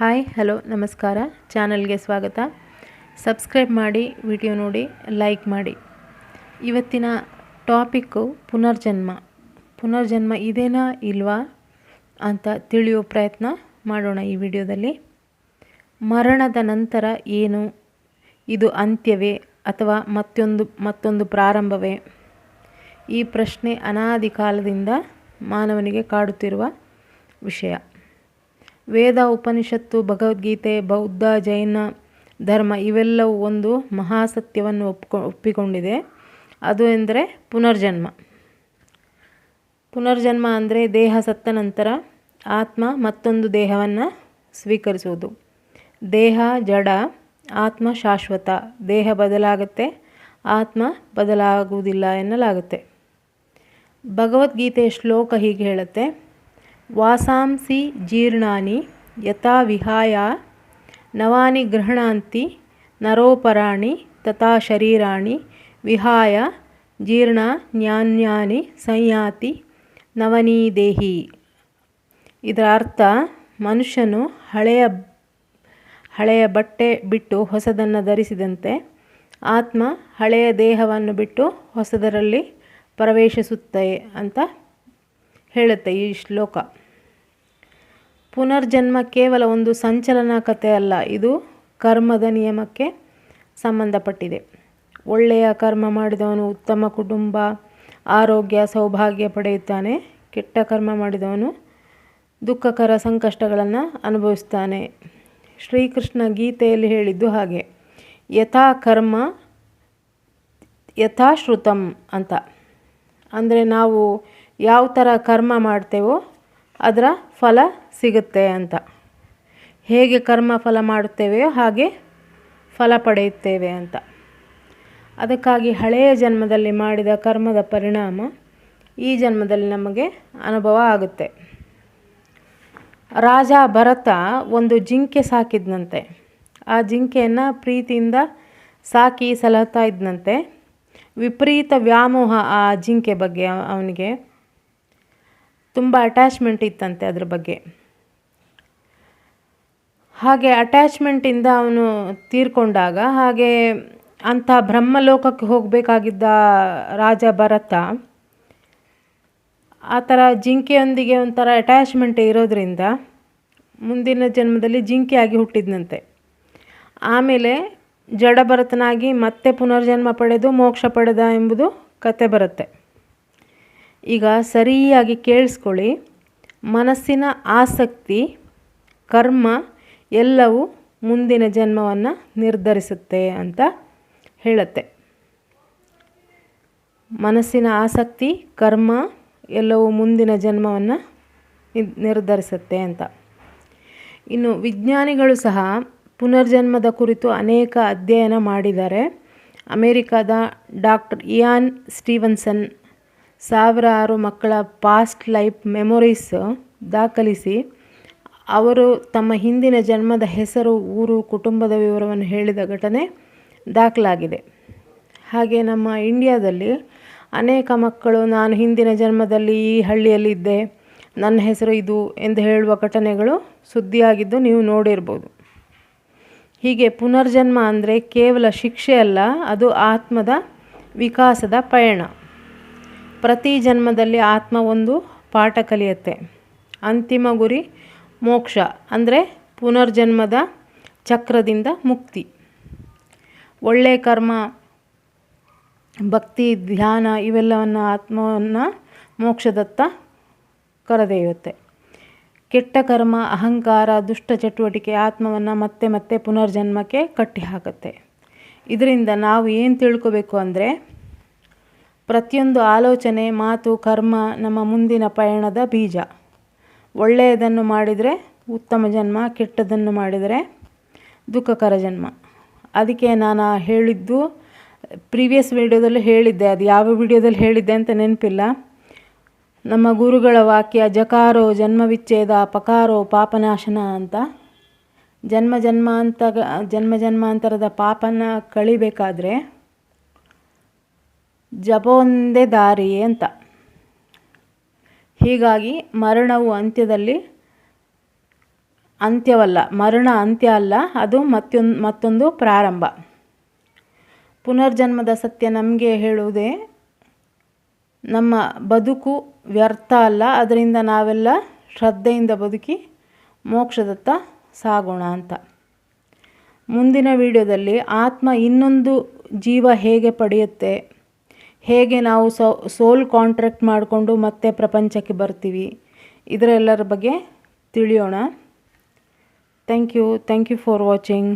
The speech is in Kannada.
ಹಾಯ್, ಹಲೋ, ನಮಸ್ಕಾರ. ಚಾನಲ್ಗೆ ಸ್ವಾಗತ. ಸಬ್ಸ್ಕ್ರೈಬ್ ಮಾಡಿ, ವಿಡಿಯೋ ನೋಡಿ, ಲೈಕ್ ಮಾಡಿ. ಇವತ್ತಿನ ಟಾಪಿಕ್ಕು ಪುನರ್ಜನ್ಮ. ಪುನರ್ಜನ್ಮ ಇದೇನಾ ಇಲ್ವಾ ಅಂತ ತಿಳಿಯೋ ಪ್ರಯತ್ನ ಮಾಡೋಣ ಈ ವಿಡಿಯೋದಲ್ಲಿ. ಮರಣದ ನಂತರ ಏನು? ಇದು ಅಂತ್ಯವೇ ಅಥವಾ ಮತ್ತೊಂದು ಮತ್ತೊಂದು ಪ್ರಾರಂಭವೇ? ಈ ಪ್ರಶ್ನೆ ಅನಾದಿ ಕಾಲದಿಂದ ಮಾನವನಿಗೆ ಕಾಡುತ್ತಿರುವ ವಿಷಯ. ವೇದ, ಉಪನಿಷತ್ತು, ಭಗವದ್ಗೀತೆ, ಬೌದ್ಧ, ಜೈನ, ಧರ್ಮ ಇವೆಲ್ಲವೂ ಒಂದು ಮಹಾಸತ್ಯವನ್ನು ಒಪ್ಕೊ, ಒಪ್ಪಿಕೊಂಡಿದೆ. ಅದು ಎಂದರೆ ಪುನರ್ಜನ್ಮ. ಪುನರ್ಜನ್ಮ ಅಂದರೆ ದೇಹ ಸತ್ತ ನಂತರ ಆತ್ಮ ಮತ್ತೊಂದು ದೇಹವನ್ನು ಸ್ವೀಕರಿಸುವುದು. ದೇಹ, ಜಡ, ಆತ್ಮ ಶಾಶ್ವತ. ದೇಹ ಬದಲಾಗುತ್ತೆ, ಆತ್ಮ ಬದಲಾಗುವುದಿಲ್ಲ ಎನ್ನಲಾಗುತ್ತೆ. ಭಗವದ್ಗೀತೆಯ ಶ್ಲೋಕ ಹೀಗೆ ಹೇಳುತ್ತೆ ವಾಸಾಂಸಿ ಜೀರ್ಣಾನಿ ಯಥಾ ವಿಹಾಯ ನವಾನಿ ಗೃಹಣಾಂತಿ ನರೋಪರಾಣಿ ತಥಾ ಶರೀರಾಣಿ ವಿಹಾಯ ಜೀರ್ಣ ನ್ಯಾನ್ಯಾನಿ ಸಂಯಾತಿ ನವನೀ ದೇಹಿ ಇದರ ಅರ್ಥ ಮನುಷ್ಯನು ಹಳೆಯ ಹಳೆಯ ಬಟ್ಟೆ ಬಿಟ್ಟು ಹೊಸದನ್ನು ಧರಿಸಿದಂತೆ ಆತ್ಮ ಹಳೆಯ ದೇಹವನ್ನು ಬಿಟ್ಟು ಹೊಸದರಲ್ಲಿ ಪ್ರವೇಶಿಸುತ್ತೆ ಅಂತ ಹೇಳುತ್ತೆ ಈ ಶ್ಲೋಕ. ಪುನರ್ಜನ್ಮ ಕೇವಲ ಒಂದು ಸಂಚಲನ ಕಥೆ ಅಲ್ಲ, ಇದು ಕರ್ಮದ ನಿಯಮಕ್ಕೆ ಸಂಬಂಧಪಟ್ಟಿದೆ. ಒಳ್ಳೆಯ ಕರ್ಮ ಮಾಡಿದವನು ಉತ್ತಮ ಕುಟುಂಬ, ಆರೋಗ್ಯ, ಸೌಭಾಗ್ಯ ಪಡೆಯುತ್ತಾನೆ. ಕೆಟ್ಟ ಕರ್ಮ ಮಾಡಿದವನು ದುಃಖಕರ ಸಂಕಷ್ಟಗಳನ್ನು ಅನುಭವಿಸ್ತಾನೆ. ಶ್ರೀಕೃಷ್ಣ ಗೀತೆಯಲ್ಲಿ ಹೇಳಿದ್ದು ಹಾಗೆ, ಯಥಾ ಕರ್ಮ ಯಥಾಶ್ರುತಂ ಅಂತ. ಅಂದರೆ ನಾವು ಯಾವ ಥರ ಕರ್ಮ ಮಾಡ್ತೇವೋ ಅದರ ಫಲ ಸಿಗುತ್ತೆ ಅಂತ. ಹೇಗೆ ಕರ್ಮ ಫಲ ಮಾಡುತ್ತೇವೆಯೋ ಹಾಗೆ ಫಲ ಪಡೆಯುತ್ತೇವೆ ಅಂತ. ಅದಕ್ಕಾಗಿ ಹಳೆಯ ಜನ್ಮದಲ್ಲಿ ಮಾಡಿದ ಕರ್ಮದ ಪರಿಣಾಮ ಈ ಜನ್ಮದಲ್ಲಿ ನಮಗೆ ಅನುಭವ ಆಗುತ್ತೆ. ರಾಜ ಭರತ ಒಂದು ಜಿಂಕೆ ಸಾಕಿದ್ನಂತೆ. ಆ ಜಿಂಕೆಯನ್ನು ಪ್ರೀತಿಯಿಂದ ಸಾಕಿ ಸಲಹತಾ ಇದ್ದಂತೆ ವಿಪರೀತ ವ್ಯಾಮೋಹ ಆ ಜಿಂಕೆ ಬಗ್ಗೆ ಅವನಿಗೆ. ತುಂಬ ಅಟ್ಯಾಚ್ಮೆಂಟ್ ಇತ್ತಂತೆ ಅದ್ರ ಬಗ್ಗೆ. ಹಾಗೆ ಅಟ್ಯಾಚ್ಮೆಂಟಿಂದ ಅವನು ತೀರ್ಕೊಂಡಾಗ, ಹಾಗೆ ಅಂಥ ಬ್ರಹ್ಮಲೋಕಕ್ಕೆ ಹೋಗಬೇಕಾಗಿದ್ದ ರಾಜ ಭರತ ಆ ಥರ ಜಿಂಕೆಯೊಂದಿಗೆ ಒಂಥರ ಅಟ್ಯಾಚ್ಮೆಂಟ್ ಇರೋದ್ರಿಂದ ಮುಂದಿನ ಜನ್ಮದಲ್ಲಿ ಜಿಂಕೆಯಾಗಿ ಹುಟ್ಟಿದ್ನಂತೆ. ಆಮೇಲೆ ಜಡಭರತನಾಗಿ ಮತ್ತೆ ಪುನರ್ಜನ್ಮ ಪಡೆದು ಮೋಕ್ಷ ಪಡೆದ ಎಂಬುದು ಕತೆ ಬರುತ್ತೆ. ಈಗ ಸರಿಯಾಗಿ ಕೇಳಿಸ್ಕೊಳ್ಳಿ. ಮನಸ್ಸಿನ ಆಸಕ್ತಿ, ಕರ್ಮ ಎಲ್ಲವೂ ಮುಂದಿನ ಜನ್ಮವನ್ನು ನಿರ್ಧರಿಸುತ್ತೆ ಅಂತ ಹೇಳುತ್ತೆ. ಮನಸ್ಸಿನ ಆಸಕ್ತಿ, ಕರ್ಮ ಎಲ್ಲವೂ ಮುಂದಿನ ಜನ್ಮವನ್ನು ನಿರ್ಧರಿಸುತ್ತೆ ಅಂತ. ಇನ್ನು ವಿಜ್ಞಾನಿಗಳು ಸಹ ಪುನರ್ಜನ್ಮದ ಕುರಿತು ಅನೇಕ ಅಧ್ಯಯನ ಮಾಡಿದ್ದಾರೆ. ಅಮೇರಿಕಾದ ಡಾಕ್ಟರ್ ಇಯಾನ್ ಸ್ಟೀವನ್ಸನ್ ಸಾವಿರಾರು ಮಕ್ಕಳ ಪಾಸ್ಟ್ ಲೈಫ್ ಮೆಮೊರೀಸ್ ದಾಖಲಿಸಿ, ಅವರು ತಮ್ಮ ಹಿಂದಿನ ಜನ್ಮದ ಹೆಸರು, ಊರು, ಕುಟುಂಬದ ವಿವರವನ್ನು ಹೇಳಿದ ಘಟನೆ ದಾಖಲಾಗಿದೆ. ಹಾಗೆ ನಮ್ಮ ಇಂಡಿಯಾದಲ್ಲಿ ಅನೇಕ ಮಕ್ಕಳು, ನಾನು ಹಿಂದಿನ ಜನ್ಮದಲ್ಲಿ ಈ ಹಳ್ಳಿಯಲ್ಲಿದ್ದೆ, ನನ್ನ ಹೆಸರು ಇದು ಎಂದು ಹೇಳುವ ಘಟನೆಗಳು ಸುದ್ದಿಯಾಗಿದ್ದು ನೀವು ನೋಡಿರ್ಬೋದು. ಹೀಗೆ ಪುನರ್ಜನ್ಮ ಅಂದರೆ ಕೇವಲ ಶಿಕ್ಷೆ ಅಲ್ಲ, ಅದು ಆತ್ಮದ ವಿಕಾಸದ ಪಯಣ. ಪ್ರತಿ ಜನ್ಮದಲ್ಲಿ ಆತ್ಮ ಒಂದು ಪಾಠ ಕಲಿಯುತ್ತೆ. ಅಂತಿಮ ಗುರಿ ಮೋಕ್ಷ, ಅಂದರೆ ಪುನರ್ಜನ್ಮದ ಚಕ್ರದಿಂದ ಮುಕ್ತಿ. ಒಳ್ಳೆಯ ಕರ್ಮ, ಭಕ್ತಿ, ಧ್ಯಾನ ಇವೆಲ್ಲವನ್ನು ಆತ್ಮವನ್ನು ಮೋಕ್ಷದತ್ತ ಕರೆದೊಯ್ಯುತ್ತೆ. ಕೆಟ್ಟ ಕರ್ಮ, ಅಹಂಕಾರ, ದುಷ್ಟ ಚಟುವಟಿಕೆ ಆತ್ಮವನ್ನು ಮತ್ತೆ ಮತ್ತೆ ಪುನರ್ಜನ್ಮಕ್ಕೆ ಕಟ್ಟಿ ಹಾಕುತ್ತೆ. ಇದರಿಂದ ನಾವು ಏನು ತಿಳ್ಕೋಬೇಕು ಅಂದರೆ ಪ್ರತಿಯೊಂದು ಆಲೋಚನೆ, ಮಾತು, ಕರ್ಮ ನಮ್ಮ ಮುಂದಿನ ಪಯಣದ ಬೀಜ. ಒಳ್ಳೆಯದನ್ನು ಮಾಡಿದರೆ ಉತ್ತಮ ಜನ್ಮ ಕೆಟ್ಟದನ್ನು ಮಾಡಿದರೆ ದುಃಖಕರ ಜನ್ಮ. ಅದಕ್ಕೆ ನಾನು ಹೇಳಿದ್ದು ಪ್ರೀವಿಯಸ್ ವಿಡಿಯೋದಲ್ಲಿ ಹೇಳಿದ್ದೆ, ಅದು ಯಾವ ವಿಡಿಯೋದಲ್ಲಿ ಹೇಳಿದ್ದೆ ಅಂತ ನೆನಪಿಲ್ಲ. ನಮ್ಮ ಗುರುಗಳ ವಾಕ್ಯ, ಜಕಾರೋ ಜನ್ಮವಿಚ್ಛೇದ ಪಕಾರೋ ಪಾಪನಾಶನ ಅಂತ. ಜನ್ಮ ಜನ್ಮಾಂತ ಜನ್ಮ ಜನ್ಮಾಂತರದ ಪಾಪನ ಕಳಿಬೇಕಾದ್ರೆ ಜಪ ಒಂದೇ ದಾರಿ ಅಂತ. ಹೀಗಾಗಿ ಮರಣವು ಅಂತ್ಯದಲ್ಲಿ ಅಂತ್ಯವಲ್ಲ, ಮರಣ ಅಂತ್ಯ ಅಲ್ಲ, ಅದು ಮತ್ತೊಂದು ಮತ್ತೊಂದು ಪ್ರಾರಂಭ. ಪುನರ್ಜನ್ಮದ ಸತ್ಯ ನಮಗೆ ಹೇಳುವುದೇ, ನಮ್ಮ ಬದುಕು ವ್ಯರ್ಥ ಅಲ್ಲ, ಅದರಿಂದ ನಾವೆಲ್ಲ ಶ್ರದ್ಧೆಯಿಂದ ಬದುಕಿ ಮೋಕ್ಷದತ್ತ ಸಾಗೋಣ ಅಂತ. ಮುಂದಿನ ವಿಡಿಯೋದಲ್ಲಿ ಆತ್ಮ ಇನ್ನೊಂದು ಜೀವ ಹೇಗೆ ಪಡೆಯುತ್ತೆ ಹೇಗೆ ನಾವು ಸೋಲ್ ಕಾಂಟ್ರಾಕ್ಟ್ ಮಾಡಿಕೊಂಡು ಮತ್ತೆ ಪ್ರಪಂಚಕ್ಕೆ ಬರ್ತೀವಿ, ಇದರೆಲ್ಲರ ಬಗ್ಗೆ ತಿಳಿಯೋಣ. Thank you thank you for watching